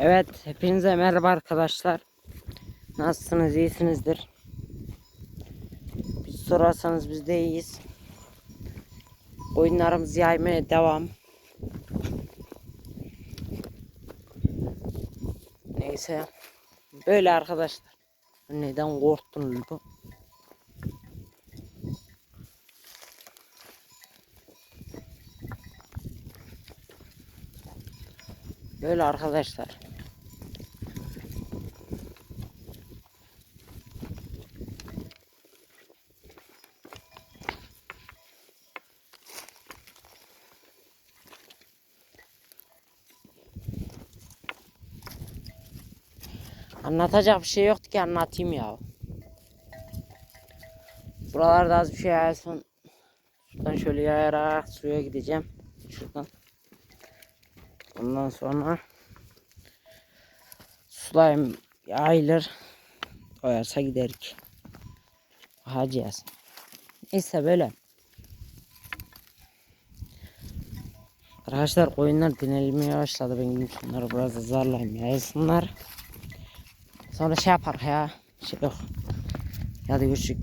Evet, hepinize merhaba arkadaşlar. Nasılsınız, iyisinizdir? Biz sorarsanız biz de iyiyiz. Oyunlarımızı yaymaya devam. Neyse. Böyle arkadaşlar. Neden korktun bu? Böyle arkadaşlar. Anlatacak bir şey yoktu ki anlatayım ya. Buralarda az bir şey en son şuradan şöyle yayarak suya gideceğim. Şuradan. Ondan sonra sulayım yayılır. Doyarsa giderik. Bakacağız. Neyse böyle. Arkadaşlar koyunlar dinlenmeye başladı. Ben gidip şunları biraz azarlayayım yayılsınlar. Sonra şey yapar ya. Şey yok. Hadi görüşürüz.